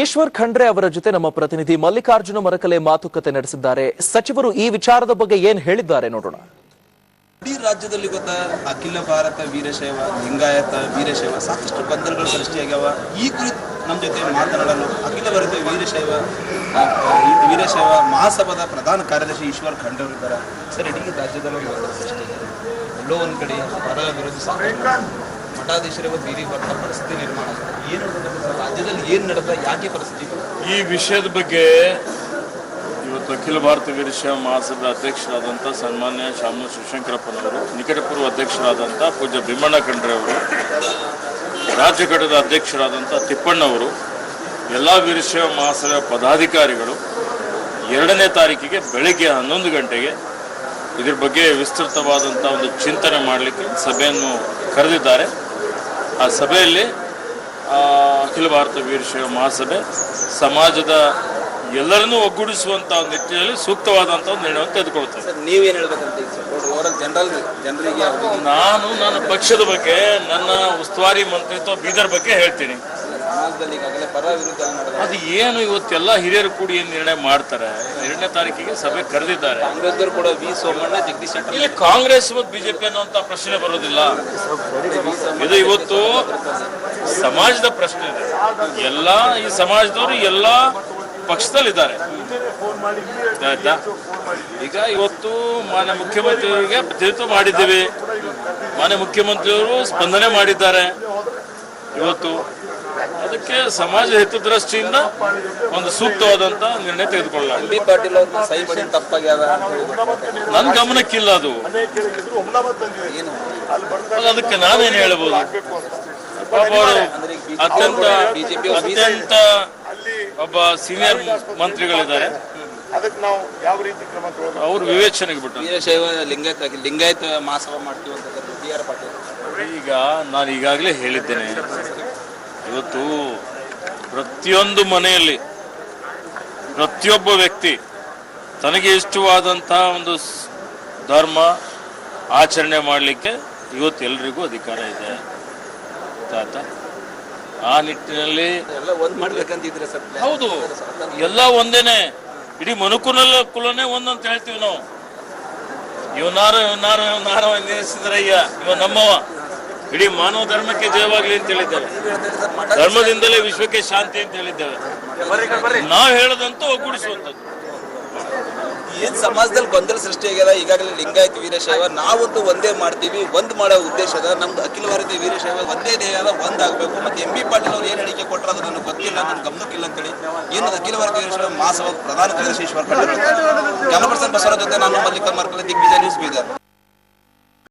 ಈಶ್ವರ್ ಖಂಡ್ರೆ ಅವರ ಜೊತೆ ನಮ್ಮ ಪ್ರತಿನಿಧಿ ಮಲ್ಲಿಕಾರ್ಜುನ ಮರಕಲೆ ಮಾತುಕತೆ ನಡೆಸಿದ್ದಾರೆ. ಸಚಿವರು ಈ ವಿಚಾರದ ಬಗ್ಗೆ ಏನ್ ಹೇಳಿದ್ದಾರೆ ನೋಡೋಣ. ಇಡೀ ರಾಜ್ಯದಲ್ಲಿ ಗೊತ್ತಾ, ಅಖಿಲ ಭಾರತ ವೀರಶೈವ, ಲಿಂಗಾಯತ ವೀರಶೈವ ಸಾಕಷ್ಟು ಗೊಂದಲಗಳು ಸೃಷ್ಟಿಯಾಗ್ಯಾವ. ಈ ಕುರಿತು ನಮ್ಮ ಜೊತೆ ಮಾತನಾಡಲು ಅಖಿಲ ಭಾರತ ವೀರಶೈವ ವೀರಶೈವ ಮಹಾಸಭಾದ ಪ್ರಧಾನ ಕಾರ್ಯದರ್ಶಿ ಈಶ್ವರ್ ಖಂಡ್ರೆ ಇದ್ದಾರೆ. ಸರ್, ಇಡೀ ರಾಜ್ಯದಲ್ಲಿ ಸೃಷ್ಟಿಯಾಗಿದೆ ಎಲ್ಲೋ ಒಂದ್ ಕಡೆ, ಪರ ವಿರೋಧ ಮಠಾಧೀಶರೇ ಒಂದು ಬೀದಿ ಬರ್ತಾ ಪರಿಸ್ಥಿತಿ ನಿರ್ಮಾಣ ಏನು ರಾಜ್ಯದಲ್ಲಿ ಏನು ನಡೆದ, ಯಾಕೆ ಪರಿಸ್ಥಿತಿ ಈ ವಿಷಯದ ಬಗ್ಗೆ ಇವತ್ತು ಅಖಿಲ ಭಾರತ ವೀರಶೈವ ಮಹಾಸಭೆ ಅಧ್ಯಕ್ಷರಾದಂಥ ಸನ್ಮಾನ್ಯ ಶಾಮು ಶಿವಶಂಕರಪ್ಪನವರು, ನಿಕಟಪೂರ್ವ ಅಧ್ಯಕ್ಷರಾದಂಥ ಪೂಜ್ಯ ಭೀಮಣ್ಣ ಖಂಡ್ರೆ ಅವರು, ರಾಜ್ಯ ಘಟದ ಅಧ್ಯಕ್ಷರಾದಂಥ ತಿಪ್ಪಣ್ಣವರು, ಎಲ್ಲ ವೀರಶೈವ ಮಹಾಸಭೆಯ ಪದಾಧಿಕಾರಿಗಳು ಎರಡನೇ ತಾರೀಕಿಗೆ ಬೆಳಗ್ಗೆ ಹನ್ನೊಂದು ಗಂಟೆಗೆ ಇದ್ರ ಬಗ್ಗೆ ವಿಸ್ತೃತವಾದಂಥ ಒಂದು ಚಿಂತನೆ ಮಾಡಲಿಕ್ಕೆ ಸಭೆಯನ್ನು ಕರೆದಿದ್ದಾರೆ. ಆ ಸಭೆಯಲ್ಲಿ ಅಖಿಲ ಭಾರತ ವೀರಶೈವ ಮಹಾಸಭೆ ಸಮಾಜದ ಎಲ್ಲರನ್ನೂ ಒಗ್ಗೂಡಿಸುವಂಥ ಒಂದು ನಿಟ್ಟಿನಲ್ಲಿ ಸೂಕ್ತವಾದಂಥ ಒಂದು ನಿರ್ಣಯವನ್ನು ತೆಗೆದುಕೊಳ್ತೇವೆ ನೀವೇನು ಹೇಳ್ಬೇಕಂತ ಜನರಲ್ ಜನರಿಗೆ ನಾನು ನನ್ನ ಪಕ್ಷದ ಬಗ್ಗೆ ನನ್ನ ಉಸ್ತುವಾರಿ ಮಂತ್ರಿತ್ವ ಬೀದರ್ ಬಗ್ಗೆ ಹೇಳ್ತೀನಿ. ಸಮಾಜದಲ್ಲಿ ಈಗಾಗಲೇ ಪರ ವಿರುದ್ಧ ನಡೆದ ಅದು ಏನು ಇವತ್ತೆಲ್ಲ ಹಿರಿಯರು ಕೂಡಿ ಏನು ನಿರ್ಣಯ ಮಾಡ್ತಾರೆ? ಎರಡನೇ ತಾರೀಕಿಗೆ ಸಭೆ ಕರೆದಿದ್ದಾರೆ. ಕಾಂಗ್ರೆಸ್ದವರು ಕೂಡ ವಿ ಸೋಮಣ್ಣ ಜಗದೀಶ್ ಶೆಟ್ಟರ್ ಇಲ್ಲಿ ಕಾಂಗ್ರೆಸ್ ಮತ್ತು ಬಿಜೆಪಿ ಅನ್ನುವಂಥ ಪ್ರಶ್ನೆ ಬರೋದಿಲ್ಲ. ಇದು ಇವತ್ತು ಸಮಾಜದ ಪ್ರಶ್ನೆ ಇದೆ. ಎಲ್ಲ ಈ ಸಮಾಜದವರು ಎಲ್ಲ ಪಕ್ಷದಲ್ಲಿದ್ದಾರೆ. ಆಯ್ತಾ ಈಗ ಇವತ್ತು ಮಾನ್ಯ ಮುಖ್ಯಮಂತ್ರಿಯವರಿಗೆ ಪ್ರತಿನಿಧಿತ್ವ ಮಾಡಿದ್ದೇವೆ. ಮಾನ್ಯ ಮುಖ್ಯಮಂತ್ರಿಯವರು ಸ್ಪಂದನೆ ಮಾಡಿದ್ದಾರೆ. ಇವತ್ತು ಅದಕ್ಕೆ ಸಮಾಜ ಹಿತದೃಷ್ಟಿಯಿಂದ ಒಂದು ಸೂಕ್ತವಾದಂತ ನಿರ್ಣಯ ತೆಗೆದುಕೊಳ್ಳಲಾಗಿದೆ. ನನ್ ಪಾಟೀಲ್ ಅವ್ರನ್ನ ಸಹಿ ಮಾಡಿ ತಪ್ಪಾಗ್ಯದ ಅಂತ ಹೇಳಿ ನನ್ನ ಗಮನಕ್ಕಿಲ್ಲ ಅದು. ಏನು? ಅದಕ್ಕೆ ನಾನೇನು ಹೇಳ್ಬೋದು? ಪಾಪ ಅತ್ಯಂತ ಅತ್ಯಂತ ಒಬ್ಬ ಸೀನಿಯರ್ ಮಂತ್ರಿಗಳಿದ್ದಾರೆ ಅದಕ್ಕೆ ನಾವು ಯಾವ ರೀತಿ ಕ್ರಮ ತಗೊಳ್ಬೇಕು ಅವರು ವಿವೇಚನೆಗೆ ಬಿಟ್ಟು ವೀರಶೈವ ಲಿಂಗಾಯತ ಲಿಂಗಾಯತ ಮಹಾಸಭಾ ಮಾಡ್ತೀವಿ ಅಂತ ಬಿ ಆರ್ ಪಾಟೀಲ್. ಈಗ ನಾನು ಈಗಾಗಲೇ ಹೇಳಿದ್ದೇನೆ. ಇವತ್ತು ಪ್ರತಿಯೊಂದು ಮನೆಯಲ್ಲಿ ಪ್ರತಿಯೊಬ್ಬ ವ್ಯಕ್ತಿ ತನಗೆ ಇಷ್ಟವಾದಂತಹ ಒಂದು ಧರ್ಮ ಆಚರಣೆ ಮಾಡಲಿಕ್ಕೆ ಇವತ್ತು ಎಲ್ರಿಗೂ ಅಧಿಕಾರ ಇದೆ. ತಾತ ಆ ನಿಟ್ಟಿನಲ್ಲಿ ಎಲ್ಲ ಒಂದ್ ಮಾಡ್ಬೇಕಂತಿದ್ರೆ ಸರ್ ಹೌದು. ಎಲ್ಲ ಒಂದೇನೆ. ಇಡೀ ಮನುಕುಲ ಕುಲನೇ ಒಂದಂತ ಹೇಳ್ತೀವಿ ನಾವು. ಇವನಾರು ಇವನಾರು ಇವನಾರು ನಿಲ್ಲಿಸಿದ್ರಯ್ಯ ಇವ ನಮ್ಮವ. ಇಡೀ ಮಾನವ ಧರ್ಮಕ್ಕೆ ಜಯವಾಗ್ಲಿ ಅಂತ ಹೇಳಿದ್ದೇವೆ. ಧರ್ಮದಿಂದಲೇ ವಿಶ್ವಕ್ಕೆ ಶಾಂತಿ ಅಂತ ಹೇಳಿದ್ದೇವೆ. ನಾವು ಹೇಳದಂತೂ ಒಗ್ಗೂಡಿಸುವಂಥದ್ದು. ಏನ್ ಸಮಾಜದಲ್ಲಿ ಗೊಂದಲ ಸೃಷ್ಟಿಯಾಗ್ಯದ? ಈಗಾಗಲೇ ಲಿಂಗಾಯತ ವೀರಶೈವ, ನಾವಂತೂ ಒಂದೇ ಮಾಡ್ತೀವಿ, ಒಂದ್ ಮಾಡೋ ಉದ್ದೇಶದ ನಮ್ದು ಅಖಿಲ ಭಾರತೀಯ ವೀರಶೈವ ಒಂದೇ ದೇಹ ಒಂದ್ ಆಗ್ಬೇಕು ಮತ್ತೆ ಎಂ ಬಿ ಪಾಟೀಲ್ ಅವ್ರು ಏನ್ ಹೇಳಿಕೆ ಕೊಟ್ಟರೆ ಅದು ನನಗೆ ಗೊತ್ತಿಲ್ಲ ನನ್ನ ಗಮನಕ್ಕಿಲ್ಲ ಅಂತೇಳಿ. ಏನು ಅಖಿಲ ಭಾರತೀಯ ವೀರಶೈವ ಮಹಾಸಭಾ ಪ್ರಧಾನ ಕಾರ್ಯದರ್ಶಿ ಈಶ್ವರ್ ಖಂಡ್ರೆ ಬಸವರಾಜ್ ಜೊತೆ ನಾನು ಮಲ್ಲಿಕ ಮಾರ್ಕಲ್ಲಿ ದಿಗ್ವಿಜಯ ನ್ಯೂಸ್ ಬೀದರ್